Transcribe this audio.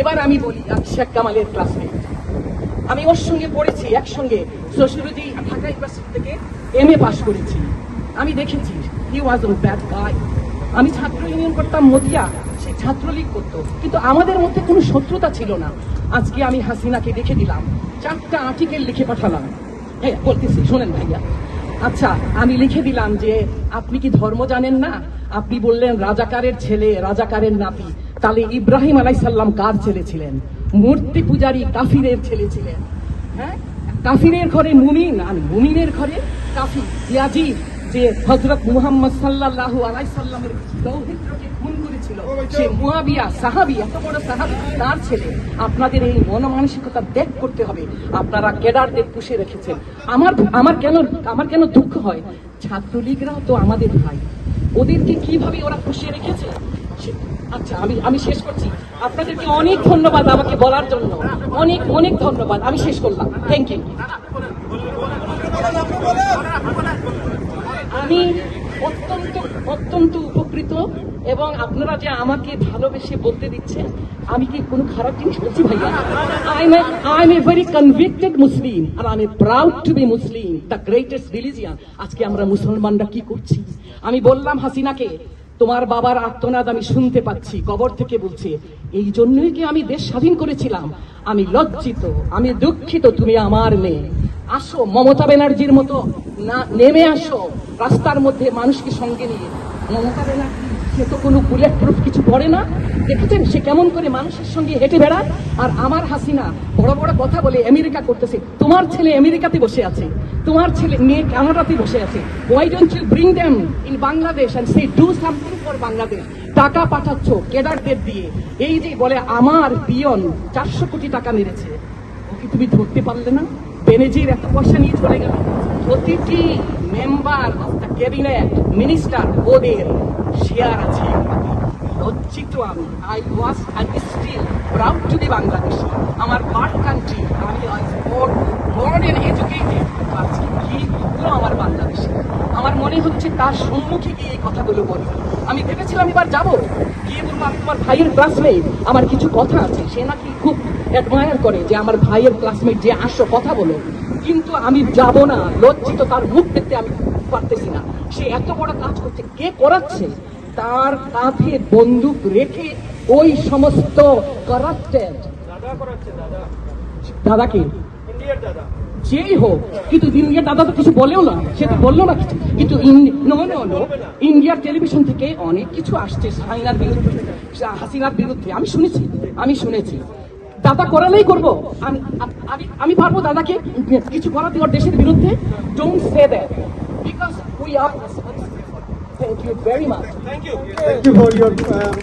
এবার আমি বলি আমি শেখ কামালের ক্লাসমেট আমি ওর সঙ্গে পড়েছি একসঙ্গে। সোশ্যোলজি ঢাকা ইউনিভার্সিটি থেকে এম এ পাশ করেছি। আমি দেখেছি হি ওয়াজ অ ব্যাড গাই আমি ছাত্র ইউনিয়ন করতাম মতিয়া, সে ছাত্রলীগ করতো। কিন্তু আমাদের মধ্যে কোনো শত্রুতা ছিল না। আজকে আমি হাসিনাকে দেখে দিলাম। চারটা আর্টিকেল লিখে পাঠালাম। হ্যাঁ বলতেছি, শোনেন ভাইয়া। আচ্ছা আমি লিখে দিলাম যে আপনি কি ধর্ম জানেন না? আপনি বললেন রাজাকারের ছেলে, রাজাকারের নাতি। তাহলে ইব্রাহিম আলাইসাল্লাম কার ছেলে ছিলেন? মূর্তি পূজারী কাফিরের ছেলে ছিলেন। হ্যাঁ? কাফিরের ঘরে মুমিন, আর মুমিনের ঘরে কাফি ইয়াজিদ, যে হজরত মুহাম্মদ সাল্লাল্লাহু আলাইসাল্লামের দৌহিত্রকে খুন সে মুয়াবিয়া, সাহাবি, এত তার ছেলে। আপনাদের এই মনমানসিকতা ত্যাগ করতে হবে। আপনারা কেডারদের পুষে রেখেছেন। আমার আমার কেন আমার কেন দুঃখ হয়? ছাত্রলীগরাও তো আমাদের ভাই। ওদেরকে কীভাবে ওরা পুষিয়ে রেখেছে? আচ্ছা আমি আমি শেষ করছি। আপনাদেরকে অনেক ধন্যবাদ আমাকে বলার জন্য। অনেক অনেক ধন্যবাদ। আমি শেষ করলাম। থ্যাংক ইউ আমি অত্যন্ত অত্যন্ত উপকৃত এবং আপনারা যে আমাকে ভালোবেসে বলতে দিচ্ছেন, আমি কি কোনো খারাপ জিনিস বলছি ভাইয়া? I am I am a very convicted Muslim R I am proud to be Muslim the greatest religion আজকে আমরা মুসলমানরা কি করছি? আমি বললাম, হাসিনাকে, তোমার বাবার আত্মনাদ আমি শুনতে পাচ্ছি, কবর থেকে বলছে। এই জন্যই কি আমি দেশ স্বাধীন করেছিলাম? আমি লজ্জিত, আমি দুঃখিত, তুমি আমার মেয়ে। আসো, মমতা ব্যানার্জির মতো না, নেমে আসো। রাস্তার মধ্যে মানুষকে সঙ্গে নিয়ে। মমতা ব্যানার্জি সে তো কোনো বুলেট প্রুফ কিছু পড়ে না। দেখেছেন সে কেমন করে মানুষের সঙ্গে হেঁটে বেড়ায়? আর আমার হাসিনা বড় বড় কথা বলে আমেরিকা করতেছে। তোমার ছেলে আমেরিকাতে বসে আছে। তোমার ছেলে মেয়ে কানাডাতে বসে আছে। Why don't you bring them in Bangladesh and say do something for Bangladesh টাকা পাঠাচ্ছ কেডারদের দিয়ে। এই যে বলে, আমার পিয়ন চারশো কোটি টাকা মেরেছে। ওকে তুমি ধরতে পারলে না? বেনেজির একটা পয়সা নিয়ে চলে গেল। প্রতিটি member of the cabinet minister ওদের শেয়ার আছে লজ্জিত আমি। I was I still proud to be Bangladesh আমার বার্থ কান্ট্রি আমি বর্ন এন্ড এডুকেটেড আজকে কি হলো আমার বাংলাদেশে মনে হচ্ছে তার সম্মুখে গিয়ে এই কথাগুলো বলি। আমি ভেবেছিলাম এবার যাব। গিয়ে বলব আমি তোমার ভাইয়ের ক্লাসমেট আমার কিছু কথা আছে। সে নাকি খুব অ্যাডমায়ার করে যে আমার ভাইয়ের ক্লাসমেট যে আসো কথা বলো। কিন্তু আমি যাব না। লজ্জিত তার মুখ দেখতে আমি পারতেছি না। সে এত বড় কাজ করছে। কে করাচ্ছে? তার কাঁধে বন্দুক রেখে ওই সমস্ত করাপ্টেড দাদা দাদা। ইন্ডিয়ার দাদা। যেই হোক কিন্তু ইন্ডিয়ার দাদা তো কিছু বলেও না সে তো বলল না কিছু। কিন্তু ইন্ডিয়ার টেলিভিশন থেকে অনেক কিছু আসছে হাসিনার বিরুদ্ধে হাসিনার বিরুদ্ধে। আমি শুনেছি আমি শুনেছি। দাদা করালেই করব। আমি আমি আমি পারব দাদাকে কিছু করাতে ওর দেশের বিরুদ্ধে। Don't say that because we are thank you very much thank you Thank you for your um,